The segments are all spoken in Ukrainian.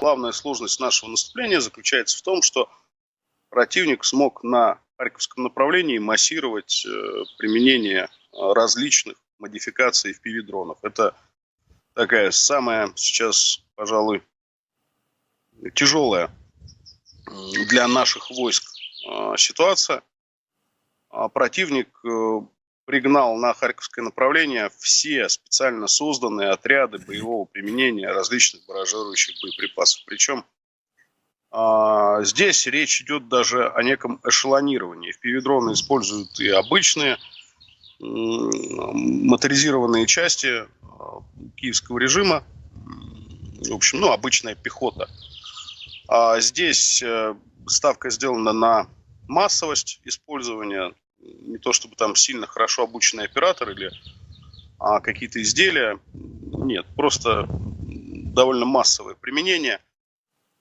Главная сложность нашего наступления заключается в том, что противник смог на Харьковском направлении массировать э, применение э, различных модификаций FPV-дронов. Это такая самая сейчас, пожалуй, тяжелая для наших войск э, ситуация. А Противник пригнал на Харьковское направление все специально созданные отряды боевого применения различных баражирующих боеприпасов. Причем а, здесь речь идет даже о неком эшелонировании. FPV-дроны используют и обычные моторизированные части а, киевского режима, в общем, ну, обычная пехота. А здесь э, ставка сделана на массовость использования, не то чтобы там сильно хорошо обученный оператор или а, какие-то изделия, нет, просто довольно массовое применение.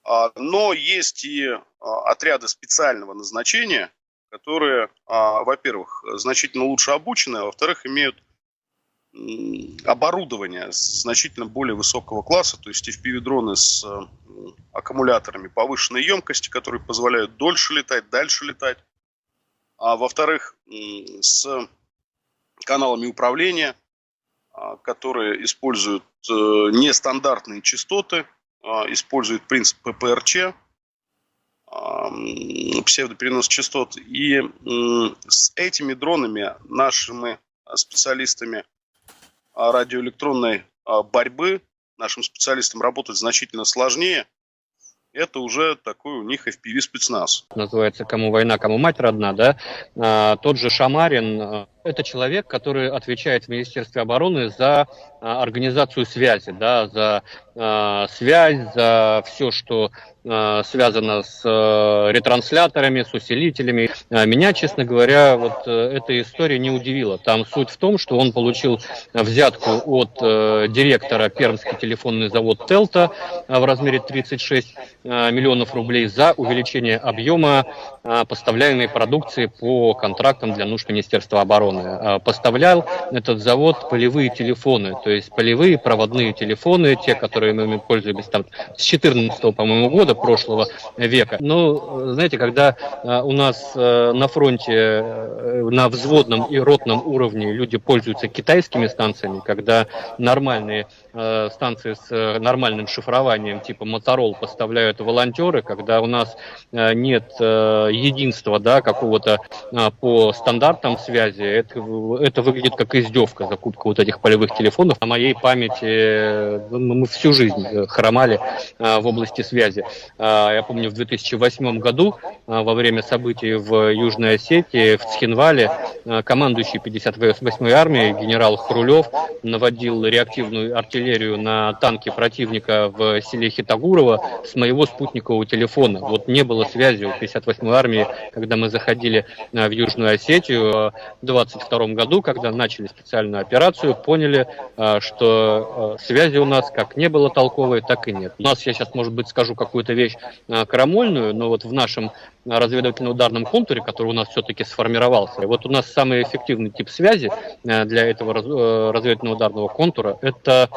А, Но есть и а, отряды специального назначения, которые, а, во-первых, значительно лучше обучены, а во-вторых, имеют оборудование значительно более высокого класса, то есть FPV-дроны с аккумуляторами повышенной емкости, которые позволяют дольше летать, дальше летать. А во-вторых, с каналами управления, а, которые используют э, нестандартные частоты, а, используют принцип ППРЧ, а, псевдоперенос частот. И с этими дронами нашими специалистами радиоэлектронной борьбы, нашим специалистам работать значительно сложнее. Это уже такой у них FPV спецназ. называется «Кому война, кому мать родна», да, А, тот же Шамарин, это человек, который отвечает в Министерстве обороны за а, организацию связи, да, за а, связь, за все, что а, связано с а, ретрансляторами, с усилителями. А, Меня, честно говоря, вот э, эта история не удивила. Там суть в том, что он получил взятку от э, директора Пермский телефонный завод Телта а, в размере 36 а, миллионов рублей за увеличение объема а, поставляемой продукции по контрактам для нужд Министерства обороны. А, Поставлял этот завод полевые телефоны, то есть полевые проводные телефоны, те, которые мы пользовались там с 14 по-моему, года прошлого века. Ну, знаете, когда а, у нас э, на фронте э, на взводном и ротном уровне люди пользуются китайскими станциями, когда нормальные э, станции с э, нормальным шифрованием типа Моторол поставляют волонтеры, когда у нас э, нет единства, да, какого-то а, по стандартам связи, это, это выглядит как издевка, закупка вот этих полевых телефонов. На моей памяти ну, мы всю жизнь хромали в области связи. Я помню, в 2008 году во время событий в Южной Осетии, в Цхинвале, командующий 58-й армией генерал Хрулев наводил реактивную артиллерию на танки противника в селе Хитагурово с моего спутникового телефона. Вот не было связи у 58-й армии, когда мы заходили а, в Южную Осетию в 22 году, когда начали специальную операцию, поняли, а, что а, связи у нас как не было толковой, так и нет. У нас, я сейчас, может быть, скажу какую-то вещь крамольную, но вот в нашем разведывательно-ударном контуре, который у нас все-таки сформировался, вот у нас самый эффективный тип связи а, для этого раз- э, разведывательно-ударного контура это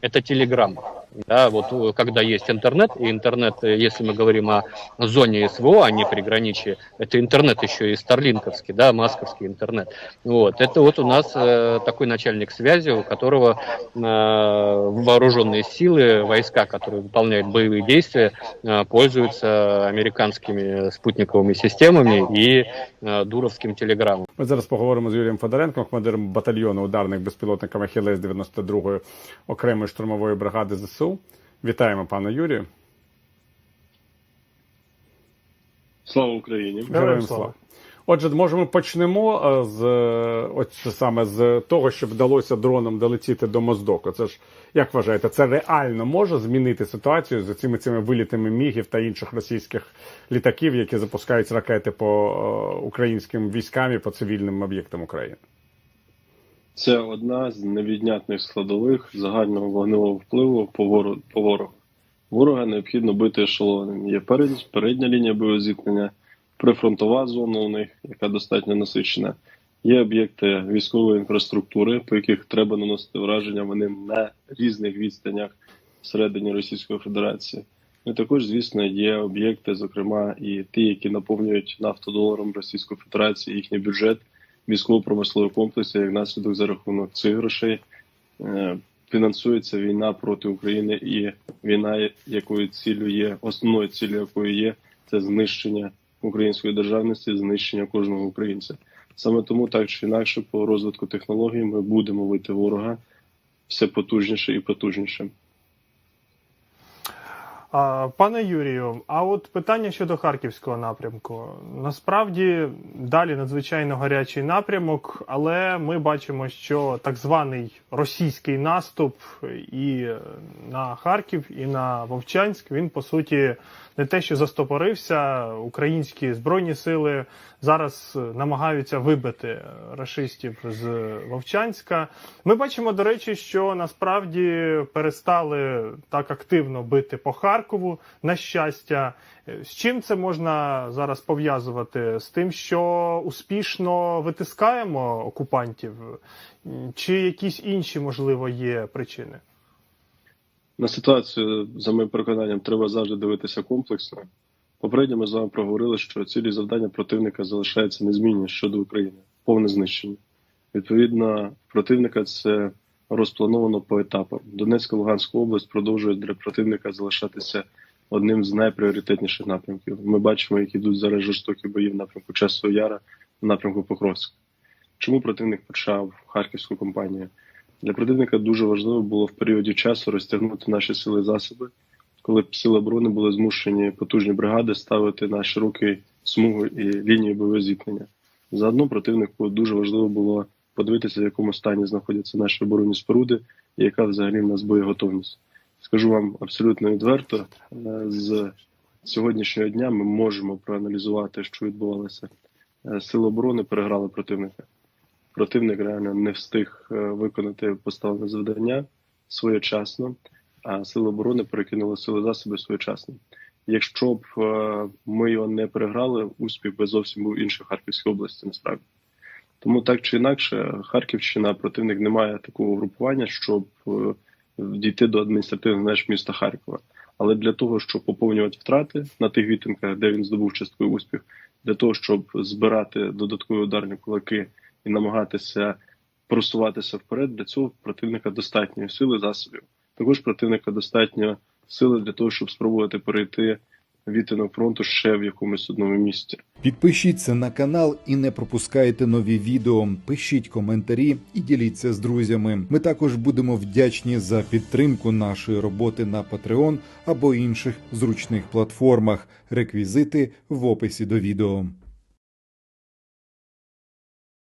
это Telegram. Да, вот э, когда есть интернет, и интернет, э, если мы говорим о зоне СВО, а не приграничье, это интернет еще и старлинковский, да, масковский интернет. Вот, это вот у нас э, такой начальник связи, у которого э, вооруженные силы, войска, которые выполняют боевые действия, э, пользуются американскими спутниковыми системами и э, дуровским телеграммом. Ми зараз поговоримо з Юрієм Федоренком, командиром батальйону ударних безпілотників Ахілес 92-ї окремої штурмової бригади ЗСУ. Вітаємо пана Юрію. Слава Україні! Героям слава. Отже, може, ми почнемо е, з е, от саме з того, що вдалося дроном долетіти до Моздоку. Це ж як вважаєте, це реально може змінити ситуацію з цими цими вилітами мігів та інших російських літаків, які запускають ракети по е, українським військам і по цивільним об'єктам України? Це одна з невіднятних складових загального вогневого впливу по ворогу. Ворога необхідно бити ешелоном. Є перед, передня лінія боєзіткнення, прифронтова зона у них, яка достатньо насичена. Є об'єкти військової інфраструктури, по яких треба наносити враження. Вони на різних відстанях всередині Російської Федерації. Ну, також, звісно, є об'єкти, зокрема, і ті, які наповнюють нафтодоларом Російської Федерації, їхній бюджет військово-промислового комплексу, як наслідок за рахунок цих грошей е, фінансується війна проти України, і війна, якою цілю є, основною цілею якої є, це знищення української державності, знищення кожного українця. Саме тому, так чи інакше, по розвитку технологій ми будемо вити ворога все потужніше і потужніше. Пане Юрію, а от питання щодо харківського напрямку. Насправді далі надзвичайно гарячий напрямок, але ми бачимо, що так званий російський наступ і на Харків, і на Вовчанськ він по суті не те, що застопорився. Українські збройні сили зараз намагаються вибити рашистів з Вовчанська. Ми бачимо, до речі, що насправді перестали так активно бити по Харкову. На щастя, з чим це можна зараз пов'язувати? З тим, що успішно витискаємо окупантів, чи якісь інші можливо є причини? На ситуацію, за моїм переконанням, треба завжди дивитися комплексно. Попередньо ми з вами проговорили, що цілі завдання противника залишаються незмінні щодо України, повне знищення. Відповідно, противника це розплановано по етапам. Донецька Луганська область продовжує для противника залишатися одним з найпріоритетніших напрямків. Ми бачимо, як ідуть зараз жорстокі бої в напрямку Часового Яра, в напрямку Покровська. Чому противник почав харківську кампанію? Для противника дуже важливо було в періоді часу розтягнути наші сили засоби, коли сили оборони були змушені потужні бригади ставити на широкі смуги і лінії бойового зіткнення. Заодно противнику дуже важливо було подивитися, в якому стані знаходяться наші оборонні споруди і яка взагалі в нас боєготовність. Скажу вам абсолютно відверто, е, з сьогоднішнього дня ми можемо проаналізувати, що відбувалося. Е, Сили оборони переграли противника противник реально не встиг е, виконати поставлене завдання своєчасно, сили оборони перекинули сили засоби своєчасно. Якщо б е, ми його не переграли, успіх би зовсім був інший в Харківській області, насправді. Тому так чи інакше, Харківщина противник не має такого групування, щоб е, дійти до адміністративних меж міста Харкова. Але для того, щоб поповнювати втрати на тих відтинках, де він здобув частковий успіх, для того, щоб збирати додаткові ударні кулаки і намагатися просуватися вперед, для цього противника достатньо сили засобів. Також противника достатньо сили для того, щоб спробувати перейти відтинок фронту ще в якомусь одному місці. Підпишіться на канал і не пропускайте нові відео. Пишіть коментарі і діліться з друзями. Ми також будемо вдячні за підтримку нашої роботи на Patreon або інших зручних платформах. Реквізити в описі до відео.